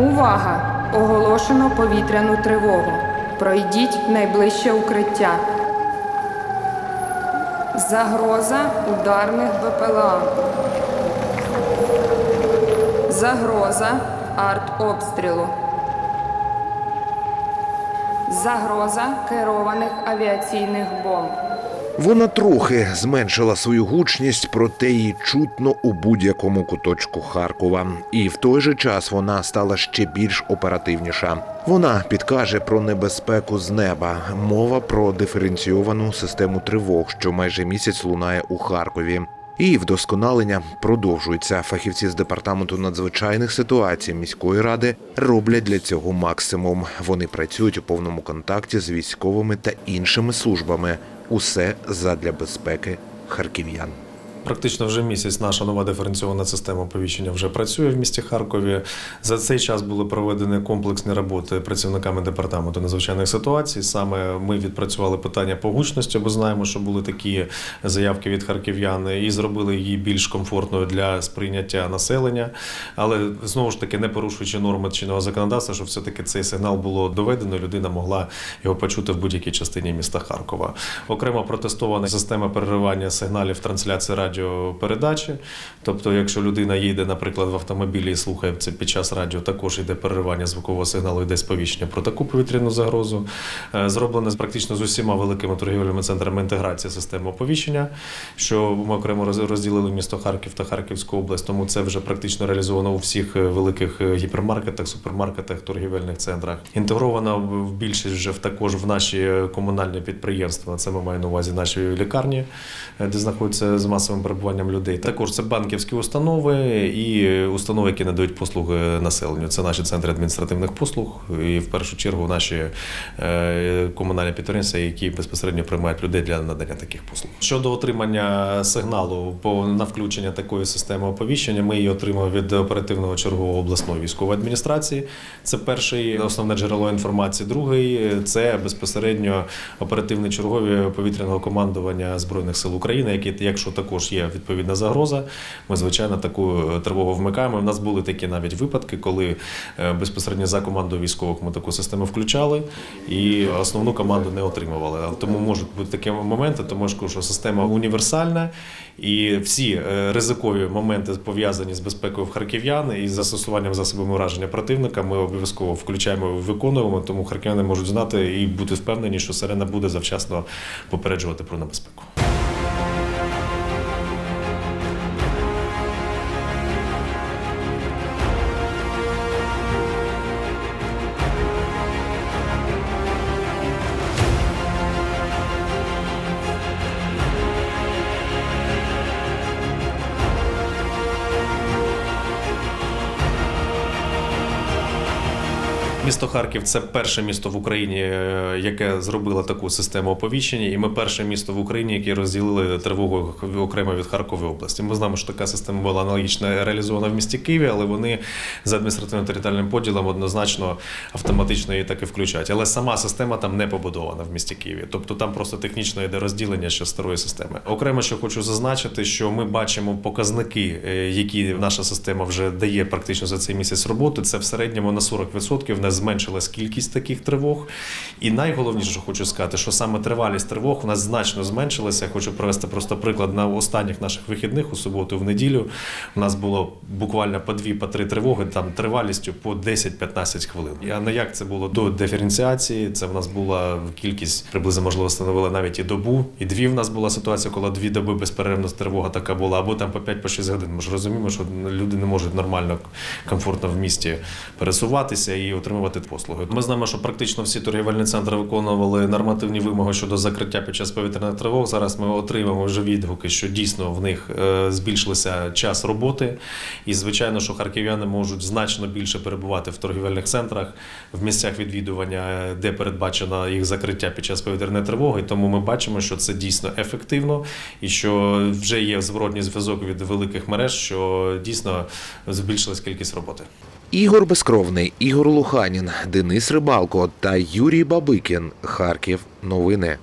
Увага! Оголошено повітряну тривогу. Пройдіть найближче укриття. Загроза ударних БПЛА. Загроза артобстрілу. Загроза керованих авіаційних бомб. Вона трохи зменшила свою гучність, проте її чутно у будь-якому куточку Харкова. І в той же час вона стала ще більш оперативніша. Вона підкаже про небезпеку з неба. Мова про диференційовану систему тривог, що майже місяць лунає у Харкові. І вдосконалення продовжується. Фахівці з департаменту надзвичайних ситуацій міської ради роблять для цього максимум. Вони працюють у повному контакті з військовими та іншими службами. Усе задля безпеки харків'ян. Практично вже місяць наша нова диференційована система оповіщення вже працює в місті Харкові. За цей час були проведені комплексні роботи працівниками департаменту надзвичайних ситуацій. Саме ми відпрацювали питання по гучності, бо знаємо, що були такі заявки від харків'ян, і зробили її більш комфортною для сприйняття населення. Але знову ж таки, не порушуючи норми чинного законодавства, щоб все-таки цей сигнал було доведено, людина могла його почути в будь-якій частині міста Харкова. Окремо протестована система переривання сигналів трансляції радіопередачі. Тобто, якщо людина їде, наприклад, в автомобілі і слухає це під час радіо, також йде переривання звукового сигналу, йде сповіщення про таку повітряну загрозу. Е, Зроблено практично з усіма великими торгівельними центрами інтеграції системи оповіщення, що ми окремо розділили місто Харків та Харківську область, тому це вже практично реалізовано у всіх е, великих е, гіпермаркетах, супермаркетах, торгівельних центрах. Інтегровано в більшість вже також в наші комунальні підприємства. Це ми маємо на увазі наші лікарні, де знаходяться з масовим перебуванням людей. Також це банківські установи і установи, які надають послуги населенню. Це наші центри адміністративних послуг і в першу чергу наші е, комунальні підприємства, які безпосередньо приймають людей для надання таких послуг. Щодо отримання сигналу по на включення такої системи оповіщення, ми її отримали від оперативного чергового обласної військової адміністрації. Це перший основне джерело інформації. Другий це безпосередньо оперативний чергові повітряного командування збройних сил України, які, якщо також є відповідна загроза, ми звичайно таку е, тривогу вмикаємо. У нас були такі навіть випадки, коли е, безпосередньо за командою військових ми таку систему включали і основну команду не отримували. Тому можуть бути такі моменти, тому що що система універсальна і всі е, ризикові моменти пов'язані з безпекою харків'ян і з застосуванням засобами враження противника. Ми обов'язково включаємо і виконуємо, тому харків'яни можуть знати і бути впевнені, що сирена буде завчасно попереджувати про небезпеку. Місто Харків це перше місто в Україні, е, яке зробило таку систему оповіщення, і ми перше місто в Україні, яке розділили тривогу окремо від Харкової області. Ми знаємо, що така система була аналогічно реалізована в місті Києві, але вони за адміністративно-територіальним поділом однозначно автоматично її так і включають. Але сама система там не побудована в місті Києві. Тобто там просто технічно йде розділення ще старої системи. Окремо, що хочу зазначити, що ми бачимо показники, е, які наша система вже дає практично за цей місяць роботи. Це в середньому на 40% в нас зменшилась кількість таких тривог. І найголовніше, що хочу сказати, що саме тривалість тривог у нас значно зменшилася. Я хочу привести просто приклад на останніх наших вихідних у суботу, в неділю. У нас було буквально по дві, по три тривоги, там тривалістю по 10-15 хвилин. А не як це було до диференціації? Це в нас була кількість приблизно можливо становила навіть і добу. І дві в нас була ситуація, коли дві доби безперервно тривога така була, або там по 5-6 годин. Ми ж розуміємо, що люди не можуть нормально, комфортно в місті пересуватися і отримувати послуги. Ми знаємо, що практично всі торгівельні центри виконували нормативні вимоги щодо закриття під час повітряних тривог. Зараз ми отримаємо вже відгуки, що дійсно в них е, збільшився час роботи. І звичайно, що харків'яни можуть значно більше перебувати в торгівельних центрах, в місцях відвідування, де передбачено їх закриття під час повітряної тривоги. Тому ми бачимо, що це дійсно ефективно і що вже є зворотній зв'язок від великих мереж, що дійсно збільшилась кількість роботи. Ігор Безкровний, Ігор Луханін, Денис Рибалко та Юрій Бабикін. Харків. Новини.